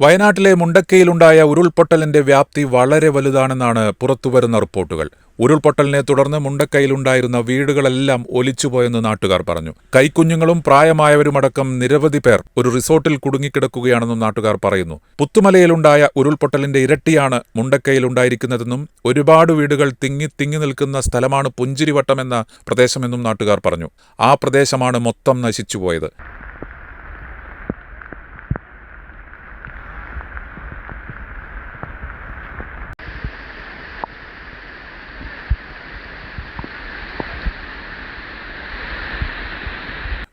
വയനാട്ടിലെ മുണ്ടക്കയിലുണ്ടായ ഉരുൾപൊട്ടലിന്റെ വ്യാപ്തി വളരെ വലുതാണെന്നാണ് പുറത്തുവരുന്ന റിപ്പോർട്ടുകൾ. ഉരുൾപൊട്ടലിനെ തുടർന്ന് മുണ്ടക്കയിലുണ്ടായിരുന്ന വീടുകളെല്ലാം ഒലിച്ചുപോയെന്ന് നാട്ടുകാർ പറഞ്ഞു. കൈക്കുഞ്ഞുങ്ങളും പ്രായമായവരുമടക്കം നിരവധി പേർ ഒരു റിസോർട്ടിൽ കുടുങ്ങിക്കിടക്കുകയാണെന്നും നാട്ടുകാർ പറയുന്നു. പുത്തുമലയിലുണ്ടായ ഉരുൾപൊട്ടലിന്റെ ഇരട്ടിയാണ് മുണ്ടക്കയിലുണ്ടായിരിക്കുന്നതെന്നും ഒരുപാട് വീടുകൾ തിങ്ങി തിങ്ങി നിൽക്കുന്ന സ്ഥലമാണ് പുഞ്ചിരിവട്ടം എന്ന പ്രദേശമെന്നും നാട്ടുകാർ പറഞ്ഞു. ആ പ്രദേശമാണ് മൊത്തം നശിച്ചുപോയത്.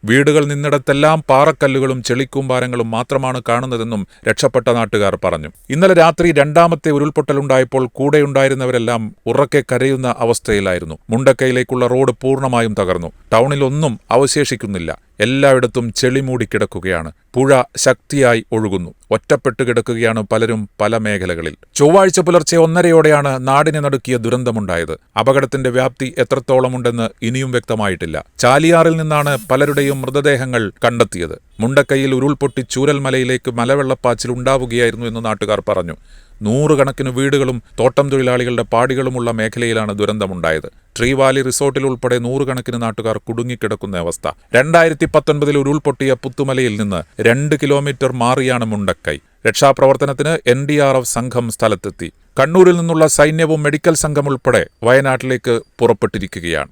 വീടുകൾ നിന്നിടത്തെല്ലാം പാറക്കല്ലുകളും ചെളിക്കൂമ്പാരങ്ങളും മാത്രമാണ് കാണുന്നതെന്നും രക്ഷപ്പെട്ട നാട്ടുകാർ പറഞ്ഞു. ഇന്നലെ രാത്രി രണ്ടാമത്തെ ഉരുൾപൊട്ടലുണ്ടായപ്പോൾ കൂടെയുണ്ടായിരുന്നവരെല്ലാം ഉറക്കെ കരയുന്ന അവസ്ഥയിലായിരുന്നു. മുണ്ടക്കയിലേക്കുള്ള റോഡ് പൂർണമായും തകർന്നു. ടൗണിലൊന്നും അവശേഷിക്കുന്നില്ല. എല്ലായിടത്തും ചെളി മൂടിക്കിടക്കുകയാണ് പുഴ ശക്തിയായി ഒഴുകുന്നു. ഒറ്റപ്പെട്ടു കിടക്കുകയാണ് പലരും പല മേഖലകളിൽ. ചൊവ്വാഴ്ച പുലർച്ചെ ഒന്നരയോടെയാണ് നാടിനെ നടുക്കിയ ദുരന്തമുണ്ടായത്. അപകടത്തിന്റെ വ്യാപ്തി എത്രത്തോളമുണ്ടെന്ന് ഇനിയും വ്യക്തമായിട്ടില്ല. ചാലിയാറിൽ നിന്നാണ് പലരുടെയും മൃതദേഹങ്ങൾ കണ്ടെത്തിയത്. മുണ്ടക്കൈയിൽ ഉരുൾപൊട്ടി ചൂരൽമലയിലേക്ക് മലവെള്ളപ്പാച്ചിൽ ഉണ്ടാവുകയായിരുന്നു എന്ന് നാട്ടുകാർ പറഞ്ഞു. നൂറുകണക്കിന് വീടുകളും തോട്ടം തൊഴിലാളികളുടെ പാടികളുമുള്ള മേഖലയിലാണ് ദുരന്തമുണ്ടായത്. ട്രീ വാലി റിസോർട്ടിൽ ഉൾപ്പെടെ നൂറുകണക്കിന് നാട്ടുകാർ കുടുങ്ങിക്കിടക്കുന്ന അവസ്ഥ. രണ്ടായിരത്തി പത്തൊൻപതിൽ ഉരുൾപൊട്ടിയ പുത്തുമലയിൽ നിന്ന് രണ്ട് കിലോമീറ്റർ മാറിയാണ് മുണ്ടക്കൈ. രക്ഷാപ്രവർത്തനത്തിന് എൻ ഡി ആർ എഫ് സംഘം സ്ഥലത്തെത്തി. കണ്ണൂരിൽ നിന്നുള്ള സൈന്യവും മെഡിക്കൽ സംഘം ഉൾപ്പെടെ വയനാട്ടിലേക്ക് പുറപ്പെട്ടിരിക്കുകയാണ്.